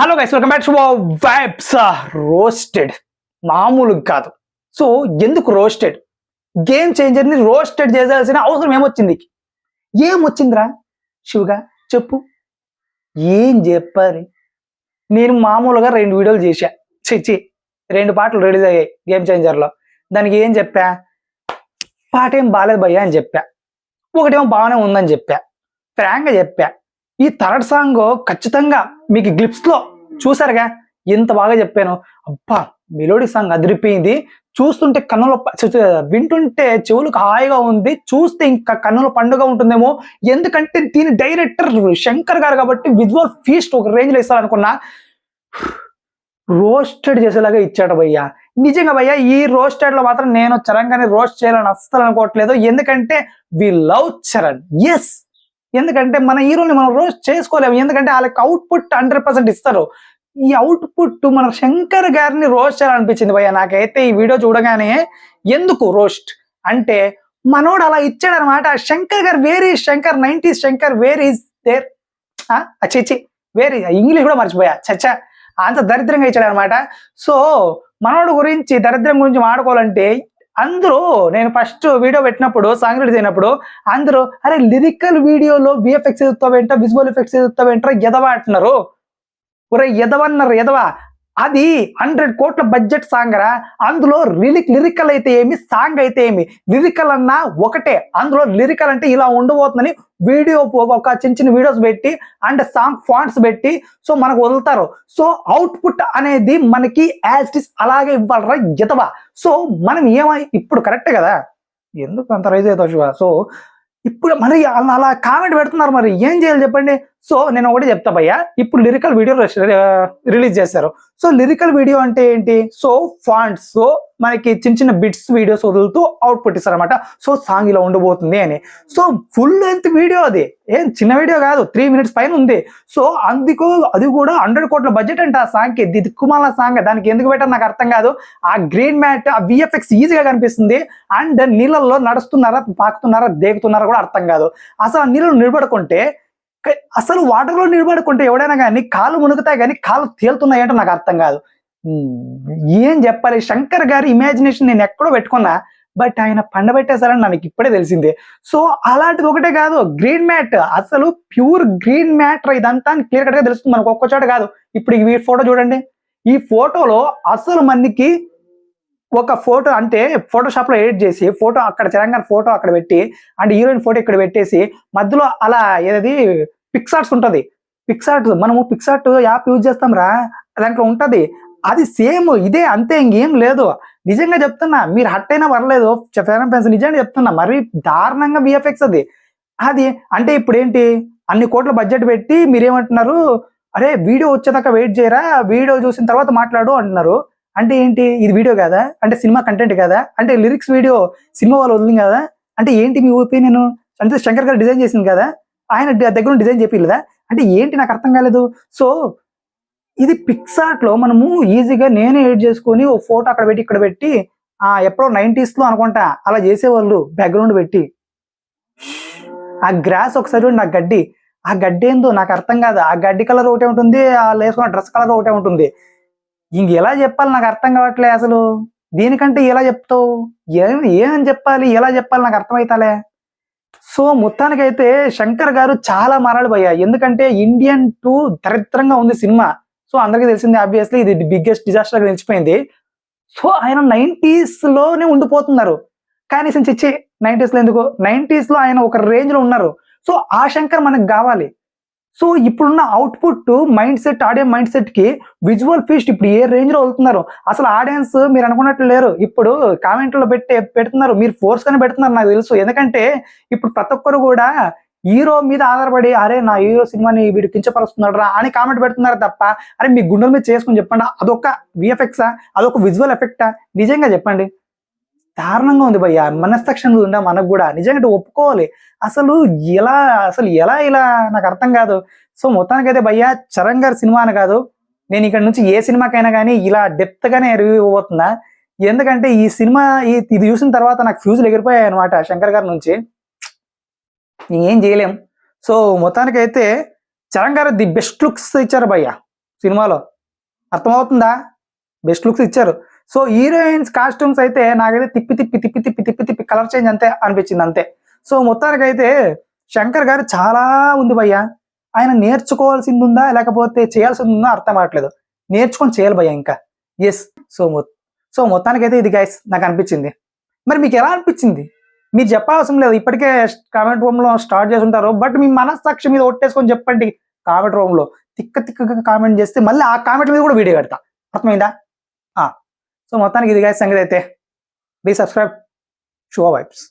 Hello guys welcome back to vibes roasted మామూలు కాదు. So ఎందుకు రోస్టెడ్ గేమ్ చేంజర్ని రోస్టెడ్ చేయాల్సిన అవసరం ఏమొచ్చింది? ఏం వచ్చిందిరా శివగా చెప్పు. ఏం చెప్పాలి? నేను మామూలుగా రెండు వీడియోలు చేశా. చిచ్చి రెండు పాటలు రిలీజ్ అయ్యాయి గేమ్ చేంజర్లో దానికి ఏం చెప్పా? పాట ఏం బాగాలేదు భయ్యా అని చెప్పా. ఒకటేమో బాగానే ఉందని చెప్పా. ఫ్రాంక్గా చెప్పా. ఈ థర్డ్ సాంగ్ ఖచ్చితంగా మీకు గ్లిప్స్లో చూసారుగా? ఎంత బాగా చెప్పాను. అబ్బా! మెలోడీ సాంగ్ అదిరిపోయింది. చూస్తుంటే కన్నుల వింటుంటే చెవులకు హాయిగా ఉంది. చూస్తే ఇంకా కన్నుల పండుగ ఉంటుందేమో. ఎందుకంటే దీని డైరెక్టర్ శంకర్ గారు కాబట్టి విజువల్ ఫీస్ట్ ఒక రేంజ్లో ఇస్తారనుకున్నా. రోస్టెడ్ చేసేలాగా ఇచ్చాడు భయ్యా. నిజంగా భయ్యా ఈ రోస్టెడ్లో మాత్రం నేను చరంగానే రోస్ట్ చేయాలని అస్సలు అనుకోవట్లేదు. ఎందుకంటే వి లవ్ చరణ్. ఎస్ ఎందుకంటే మన హీరోని మనం రోస్ట్ చేసుకోలేము. ఎందుకంటే వాళ్ళకి అవుట్పుట్ హండ్రెడ్ పర్సెంట్ ఇస్తారు. ఈ అవుట్పుట్ మన శంకర్ గారిని రోస్ట్ చేయాలనిపించింది భయ్య. నాకైతే ఈ వీడియో చూడగానే ఎందుకు రోస్ట్ అంటే మనోడు అలా ఇచ్చాడు అనమాట Shankar garu where is Shankar? Nineties Shankar where is there చిచ్చి వేరే ఇంగ్లీష్ కూడా మర్చిపోయా. చచ్చా అంత దరిద్రంగా ఇచ్చాడనమాట సో మనోడు గురించి దరిద్రం గురించి మాడుకోవాలంటే అందరూ నేను ఫస్ట్ వీడియో పెట్టినప్పుడు సాంగ్ రిలీజ్ అయినప్పుడు అందరూ అరే లిరికల్ వీడియోలో విఎఫ్ఎక్స్ ఎదుగుతావేంట విజువల్ ఎఫెక్ట్స్ ఎదుగుతావేంట గెదవా అంటున్నారు ఒరే ఎదవన్నారు ఎదవా అది హండ్రెడ్ కోట్ల బడ్జెట్ సాంగ్ రా అందులో లిరిక్ లిరికల్ అయితే ఏమి సాంగ్ అయితే ఏమి? లిరికల్ అన్నా ఒకటే. అందులో లిరికల్ అంటే ఇలా ఉండబోతుందని వీడియో ఒక చిన్న చిన్న వీడియోస్ పెట్టి అండ్ సాంగ్ ఫాంట్స్ పెట్టి సో మనకు వదులుతారు. సో అవుట్పుట్ అనేది మనకి యాజ్ ఇస్ అలాగే ఇవ్వాలరా ఎదవా సో మనం ఏమై ఇప్పుడు కరెక్టే కదా? ఎందుకు అంత రైజ్ అవుతావు శివ? సో ఇప్పుడు మరి అలా అలా కామెంట్ పెడుతున్నారు మరి. ఏం చేయాలి చెప్పండి? సో నేను ఒకటి చెప్తా భయ్యా ఇప్పుడు లిరికల్ వీడియో రిలీజ్ చేశారు. సో లిరికల్ వీడియో అంటే ఏంటి? సో ఫాంట్స్ సో మనకి చిన్న చిన్న బిట్స్ వీడియోస్ వదులుతూ అవుట్పుట్ ఇస్తారు అనమాట సో సాంగ్ ఇలా ఉండబోతుంది అని. సో ఫుల్ లెంత్ వీడియో అది. ఏం చిన్న వీడియో కాదు త్రీ మినిట్స్ పైన ఉంది. సో అందుకు అది కూడా హండ్రెడ్ కోట్ల బడ్జెట్ అంటే ఆ సాంగ్కి దిక్కుమాల సాంగ్ దానికి ఎందుకు పెట్టారు నాకు అర్థం కాదు. ఆ గ్రీన్ మ్యాట్ ఆ విఎఫ్ఎక్స్ ఈజీగా కనిపిస్తుంది. అండ్ నీళ్ళల్లో నడుస్తున్నారా పాకుతున్నారా దేగుతున్నారా కూడా అర్థం కాదు. అసలు ఆ నీళ్ళు నిలబడుకుంటే అసలు వాటర్లో నిలబడుకుంటే ఎవడైనా కానీ కాలు మునుగుతాయి కానీ కాలు తేలుతున్నాయి అంటే నాకు అర్థం కాదు. ఏం చెప్పాలి? శంకర్ గారి ఇమాజినేషన్ నేను ఎక్కడో పెట్టుకున్నా బట్ ఆయన పండబెట్టేశారని నాకు ఇప్పుడే తెలిసిందే. సో అలాంటిది ఒకటే కాదు గ్రీన్ మ్యాట్ అసలు ప్యూర్ గ్రీన్ మ్యాట్ ఇదంతా క్లియర్ కట్గా తెలుస్తుంది మనకు ఒక్క చోట కాదు. ఇప్పుడు ఈ ఫోటో చూడండి. ఈ ఫోటోలో అసలు మనకి ఒక ఫోటో అంటే ఫోటోషాప్లో ఎడిట్ చేసి ఫోటో అక్కడ తెలంగాణ ఫోటో అక్కడ పెట్టి అండ్ హీరోయిన్ ఫోటో ఇక్కడ పెట్టేసి మధ్యలో అలా ఏది పిక్సార్ట్స్ ఉంటుంది. పిక్సార్ట్ మనము పిక్సార్ట్ యాప్ యూజ్ చేస్తాం రా. దాంట్లో ఉంటుంది. అది సేమ్ ఇదే అంతే ఇంకేం లేదు. నిజంగా చెప్తున్నా మీరు హట్ అయినా పర్లేదు. ఫ్రెండ్స్ నిజంగా చెప్తున్నా మరి దారుణంగా విఎఫ్ఎక్స్ అది. అది అంటే ఇప్పుడు ఏంటి? అన్ని కోట్ల బడ్జెట్ పెట్టి మీరేమంటున్నారు? అరే వీడియో వచ్చేదాకా వెయిట్ చేయరా? వీడియో చూసిన తర్వాత మాట్లాడు అంటున్నారు. అంటే ఏంటి? ఇది వీడియో కదా? అంటే సినిమా కంటెంట్ కదా? అంటే లిరిక్స్ వీడియో సినిమా వాళ్ళు వదిలింది కదా? అంటే ఏంటి మీ ఒపీనియన్ అంటే శంకర్ గారు డిజైన్ చేసింది కదా? ఆయన దగ్గర డిజైన్ చెప్పలేదా అంటే ఏంటి నాకు అర్థం కాలేదు. సో ఇది పిక్సార్ట్లో మనము ఈజీగా నేనే ఎడిట్ చేసుకొని ఓ ఫోటో అక్కడ పెట్టి ఇక్కడ పెట్టి ఆ ఎప్పుడో నైంటీస్లో అనుకుంటా అలా చేసేవాళ్ళు బ్యాక్గ్రౌండ్ పెట్టి. ఆ గ్రాస్ ఒకసారి నా గడ్డి. ఆ గడ్డి ఏందో నాకు అర్థం కాదు. ఆ గడ్డి కలర్ ఒకటే ఉంటుంది ఆ వేసుకున్న డ్రెస్ కలర్ ఒకటే ఉంటుంది. ఇంక ఎలా చెప్పాలి నాకు అర్థం కావట్లే అసలు? దీనికంటే ఎలా చెప్తావు? ఏం ఏమని చెప్పాలి? ఎలా చెప్పాలి నాకు అర్థమవుతాలే సో మొత్తానికైతే శంకర్ గారు చాలా మారాడు ఎందుకంటే ఇండియన్ టూ దరిద్రంగా ఉంది సినిమా. సో అందరికీ తెలిసింది ఆబ్వియస్లీ ఇది బిగ్గెస్ట్ డిజాస్టర్గా నిలిచిపోయింది. సో ఆయన నైంటీస్లోనే ఉండిపోతున్నారు. కనీసం చిచ్చి నైంటీస్లో ఎందుకు? నైంటీస్లో ఆయన ఒక రేంజ్లో ఉన్నారు. సో ఆ శంకర్ మనకు కావాలి. సో ఇప్పుడున్న output mind set audio mind సెట్కి విజువల్ ఫీస్ట్ ఇప్పుడు ఏ రేంజ్లో వెళ్తున్నారు? అసలు ఆడియన్స్ మీరు అనుకున్నట్లు లేరు. ఇప్పుడు కామెంట్లో పెట్టే పెడుతున్నారు. మీరు ఫోర్స్గానే పెడుతున్నారు నాకు తెలుసు. ఎందుకంటే ఇప్పుడు ప్రతి ఒక్కరు కూడా హీరో మీద ఆధారపడి అరే నా హీరో సినిమాని వీడు కించపరుస్తున్నాడు రా అని కామెంట్ పెడుతున్నారు తప్ప అరే మీ గుండెల మీద చేసుకుని చెప్పండి. అదొక విఎఫ్ఎక్సా అదొక విజువల్ ఎఫెక్టా నిజంగా చెప్పండి. దారుణంగా ఉంది భయ్య. మనస్తక్షణ ఉందా మనకు కూడా. నిజంగా ఒప్పుకోవాలి. అసలు ఎలా అసలు ఎలా ఇలా నాకు అర్థం కాదు. సో మొత్తానికైతే భయ్య చరణ్ గారి సినిమా అని కాదు. నేను ఇక్కడ నుంచి ఏ సినిమాకైనా కానీ ఇలా డెప్త్ గానే రివ్యూ ఇవ్వబోతున్నా. ఎందుకంటే ఈ సినిమా ఇది చూసిన తర్వాత నాకు ఫ్యూజులు ఎగిరిపోయాయి అనమాట శంకర్ గారి నుంచి. ఏం చేయలేం. సో మొత్తానికైతే చరణ్ గారు ది బెస్ట్ లుక్స్ ఇచ్చారు భయ్య సినిమాలో. అర్థమవుతుందా? బెస్ట్ లుక్స్ ఇచ్చారు. సో హీరోయిన్స్ కాస్ట్యూమ్స్ అయితే నాకైతే తిప్పి తిప్పి తిప్పి తిప్పి తిప్పి తిప్పి కలర్ చేంజ్ అంతే అనిపించింది అంతే. సో మొత్తానికి అయితే శంకర్ గారు చాలా ఉంది భయ్యా. ఆయన నేర్చుకోవాల్సింది ఉందా లేకపోతే చేయాల్సింది ఉందా అర్థం అవ్వట్లేదు నేర్చుకొని చేయాలి భయ్యా ఇంకా. ఎస్ సో సో మొత్తానికి అయితే ఇది గైస్ నాకు అనిపించింది. మరి మీకు ఎలా అనిపించింది? మీరు చెప్పాల్సిన లేదు. ఇప్పటికే కామెంట్ రూమ్లో స్టార్ట్ చేసి ఉంటారు బట్ మీ మనస్సాక్షి మీద ఒట్టేసుకొని చెప్పండి. కామెంట్ రూమ్లో తిక్క తిక్కగా కామెంట్ చేస్తే మళ్ళీ ఆ కామెంట్ మీద కూడా వీడియో పెడతా. అర్థమైందా? సో మొత్తానికి ఇది గైస్ సంగతి అయితే ప్లీజ్ సబ్స్క్రైబ్ షో వైబ్స్